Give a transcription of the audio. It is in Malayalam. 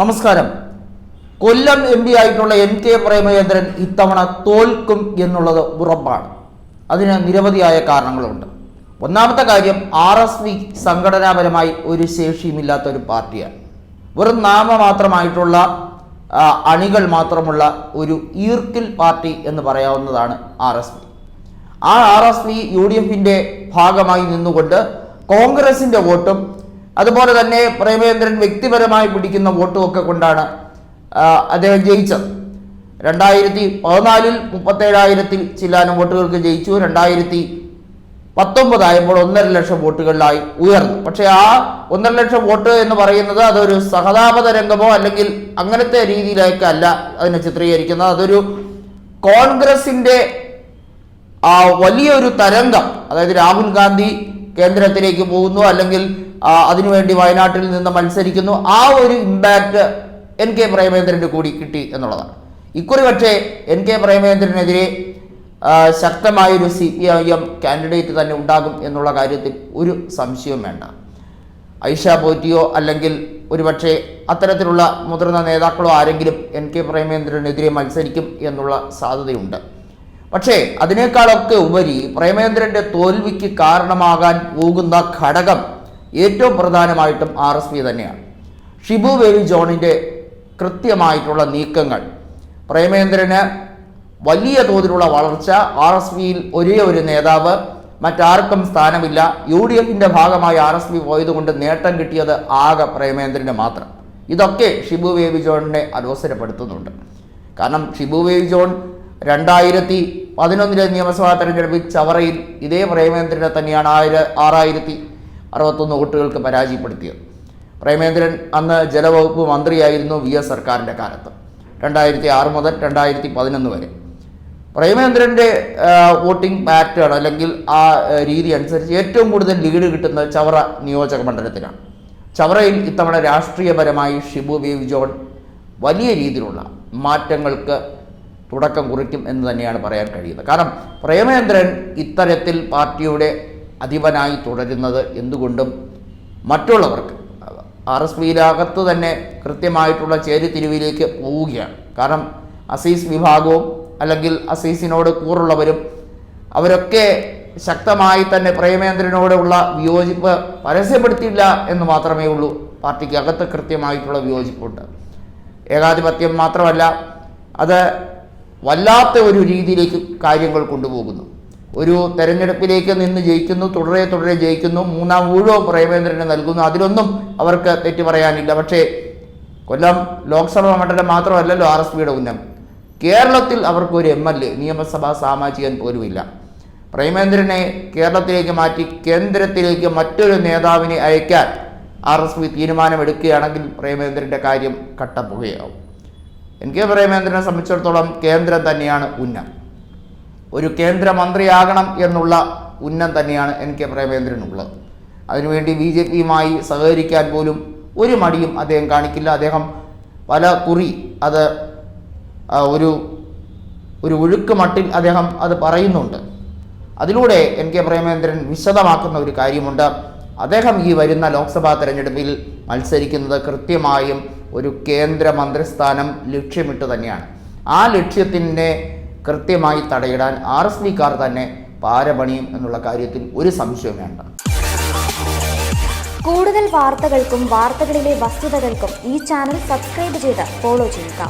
നമസ്കാരം. കൊല്ലം എം പി ആയിട്ടുള്ള എം കെ പ്രേമചന്ദ്രൻ ഇത്തവണ തോൽക്കും എന്നുള്ളത് ഉറപ്പാണ്. അതിന് നിരവധിയായ കാരണങ്ങളുണ്ട്. ഒന്നാമത്തെ കാര്യം ആർ എസ് പി സംഘടനാപരമായി ഒരു ശേഷിയുമില്ലാത്ത ഒരു പാർട്ടിയാണ്. വെറും നാമമാത്രമായിട്ടുള്ള അണികൾ മാത്രമുള്ള ഒരു ഈർക്കിൽ പാർട്ടി എന്ന് പറയാവുന്നതാണ് ആർ എസ് പി ആ R S P U D എഫിന്റെ ഭാഗമായി നിന്നുകൊണ്ട് കോൺഗ്രസിന്റെ വോട്ടും അതുപോലെ തന്നെ പ്രേമേന്ദ്രൻ വ്യക്തിപരമായി പിടിക്കുന്ന വോട്ടും ഒക്കെ കൊണ്ടാണ് അദ്ദേഹം ജയിച്ചത്. രണ്ടായിരത്തി പതിനാലിൽ മുപ്പത്തേഴായിരത്തിൽ ചില്ലാനും വോട്ടുകൾക്ക് ജയിച്ചു. രണ്ടായിരത്തി പത്തൊമ്പതായപ്പോൾ ഒന്നര ലക്ഷം വോട്ടുകളിലായി ഉയർന്നു. പക്ഷേ ആ ഒന്നര ലക്ഷം വോട്ട് എന്ന് പറയുന്നത് അതൊരു സഹതാപ രംഗമോ അല്ലെങ്കിൽ അങ്ങനത്തെ രീതിയിലേക്കല്ല അതിനെ ചിത്രീകരിക്കുന്നത്. അതൊരു കോൺഗ്രസിന്റെ ആ വലിയൊരു തരംഗം. അതായത് രാഹുൽ ഗാന്ധി കേന്ദ്രത്തിലേക്ക് പോകുന്നു അല്ലെങ്കിൽ അതിനുവേണ്ടി വയനാട്ടിൽ നിന്ന് മത്സരിക്കുന്നു. ആ ഒരു ഇമ്പാക്റ്റ് എൻ കെ പ്രേമേന്ദ്രന് കൂടി കിട്ടി എന്നുള്ളതാണ്. ഇക്കുറി പക്ഷേ എൻ കെ പ്രേമേന്ദ്രനെതിരെ ശക്തമായൊരു C P I M candidate തന്നെ ഉണ്ടാകും എന്നുള്ള കാര്യത്തിൽ ഒരു സംശയവും വേണ്ട. ഐഷ പോറ്റിയോ അല്ലെങ്കിൽ ഒരുപക്ഷെ അത്തരത്തിലുള്ള മുതിർന്ന നേതാക്കളോ ആരെങ്കിലും എൻ കെ പ്രേമേന്ദ്രനെതിരെ മത്സരിക്കും എന്നുള്ള സാധ്യതയുണ്ട്. പക്ഷേ അതിനേക്കാളൊക്കെ ഉപരി പ്രേമേന്ദ്രന്റെ തോൽവിക്ക് കാരണമാകാൻ പോകുന്ന ഘടകം ഏറ്റവും പ്രധാനമായിട്ടും ആർ എസ് പി തന്നെയാണ്. ഷിബു ബേബി ജോണിന്റെ കൃത്യമായിട്ടുള്ള നീക്കങ്ങൾ പ്രേമേന്ദ്രന് വലിയ തോതിലുള്ള വളർച്ച ആർ എസ് പിയിൽ ഒരേ ഒരു നേതാവ് മറ്റാർക്കും സ്ഥാനമില്ല. യു ഡി എഫിന്റെ ഭാഗമായി ആർ എസ് പി പോയതുകൊണ്ട് നേട്ടം കിട്ടിയത് ആകെ പ്രേമേന്ദ്രന് മാത്രം. ഇതൊക്കെ ഷിബു ബേബി ജോണിനെ അലോസരപ്പെടുത്തുന്നുണ്ട്. കാരണം ഷിബു ബേബി ജോൺ രണ്ടായിരത്തി പതിനൊന്നിലെ നിയമസഭാ തെരഞ്ഞെടുപ്പിൽ ചവറയിൽ ഇതേ പ്രേമേന്ദ്രനെ തന്നെയാണ് ആയിര ആറായിരത്തി അറുപത്തൊന്ന് വോട്ടുകൾക്ക് പരാജയപ്പെടുത്തിയത്. പ്രേമേന്ദ്രൻ അന്ന് ജലവകുപ്പ് മന്ത്രിയായിരുന്നു വി എസ് സർക്കാരിന്റെ കാലത്ത് രണ്ടായിരത്തി ആറ് മുതൽ രണ്ടായിരത്തി പതിനൊന്ന് വരെ. പ്രേമേന്ദ്രന്റെ വോട്ടിംഗ് പാറ്റേൺ അല്ലെങ്കിൽ ആ രീതി അനുസരിച്ച് ഏറ്റവും കൂടുതൽ ലീഡ് കിട്ടുന്നത് ചവറ നിയോജക മണ്ഡലത്തിലാണ് ചവറയിൽ ഇത്തവണ രാഷ്ട്രീയപരമായി ഷിബു ബേബി ജോൺ വലിയ രീതിയിലുള്ള മാറ്റങ്ങൾക്ക് തുടക്കം കുറിക്കും എന്ന് തന്നെയാണ് പറയാൻ കഴിയുന്നത്. കാരണം പ്രേമേന്ദ്രൻ ഇത്തരത്തിൽ പാർട്ടിയുടെ അധിപനായി തുടരുന്നത് എന്തുകൊണ്ടും മറ്റുള്ളവർക്ക്. ആർ എസ് പിയിലകത്ത് തന്നെ കൃത്യമായിട്ടുള്ള ചേരിതിരിവിലേക്ക് പോവുകയാണ്. കാരണം അസീസ് വിഭാഗവും അല്ലെങ്കിൽ അസീസിനോട് കൂറുള്ളവരും അവരൊക്കെ ശക്തമായി തന്നെ പ്രേമേന്ദ്രനോടുള്ള വിയോജിപ്പ് പരസ്യപ്പെടുത്തിയില്ല എന്ന് മാത്രമേ ഉള്ളൂ. പാർട്ടിക്ക് അകത്ത് കൃത്യമായിട്ടുള്ള വിയോജിപ്പുണ്ട്. ഏകാധിപത്യം മാത്രമല്ല അത് വല്ലാത്ത ഒരു രീതിയിലേക്ക് കാര്യങ്ങൾ കൊണ്ടുപോകുന്നു. ഒരു തെരഞ്ഞെടുപ്പിലേക്ക് നിന്ന് ജയിക്കുന്നു തുടരെ തുടരെ ജയിക്കുന്നു മൂന്നാം ഊഴവും പ്രേമേന്ദ്രന് നൽകുന്നു. അതിലൊന്നും അവർക്ക് തെറ്റു പറയാനില്ല. പക്ഷേ കൊല്ലം ലോക്സഭാ മണ്ഡലം മാത്രമല്ലല്ലോ ആർ എസ് പിയുടെ ഉന്നം. കേരളത്തിൽ അവർക്ക് ഒരു എം എൽ എ നിയമസഭാ സാമാജികൻ പോലുമില്ല. പ്രേമേന്ദ്രനെ കേരളത്തിലേക്ക് മാറ്റി കേന്ദ്രത്തിലേക്ക് മറ്റൊരു നേതാവിനെ അയക്കാൻ ആർ എസ് പി തീരുമാനമെടുക്കുകയാണെങ്കിൽ പ്രേമേന്ദ്രന്റെ കാര്യം കട്ടപ്പുകയാവും. എൻ കെ പ്രേമേന്ദ്രനെ സംബന്ധിച്ചിടത്തോളം കേന്ദ്രം തന്നെയാണ് ഉന്നം. ഒരു കേന്ദ്രമന്ത്രിയാകണം എന്നുള്ള ഉന്നം തന്നെയാണ് എൻ കെ പ്രേമേന്ദ്രനുള്ളത്. അതിനുവേണ്ടി ബി ജെ പിയുമായി സഹകരിക്കാൻ പോലും ഒരു മടിയും അദ്ദേഹം കാണിക്കില്ല. അദ്ദേഹം പല കുറി അത് ഒരു ഒരു ഒഴുക്ക് മട്ടിൽ അദ്ദേഹം അത് പറയുന്നുണ്ട്. അതിലൂടെ എൻ കെ പ്രേമേന്ദ്രൻ വിശദമാക്കുന്ന ഒരു കാര്യമുണ്ട്. അദ്ദേഹം ഈ വരുന്ന ലോക്സഭാ തെരഞ്ഞെടുപ്പിൽ മത്സരിക്കുന്നത് കൃത്യമായും ഒരു കേന്ദ്രമന്ത്രിസ്ഥാനം ലക്ഷ്യമിട്ട് തന്നെയാണ്. ആ ലക്ഷ്യത്തിനെ കൃത്യമായി തടയിടാൻ ആർ എസ് പിക്കാർ തന്നെ പാരപണിയും എന്നുള്ള കാര്യത്തിൽ ഒരു സംശയം വേണ്ട. കൂടുതൽ വാർത്തകൾക്കും വാർത്തകളിലെ വസ്തുതകൾക്കും ഈ ചാനൽ സബ്സ്ക്രൈബ് ചെയ്ത് ഫോളോ ചെയ്യുക.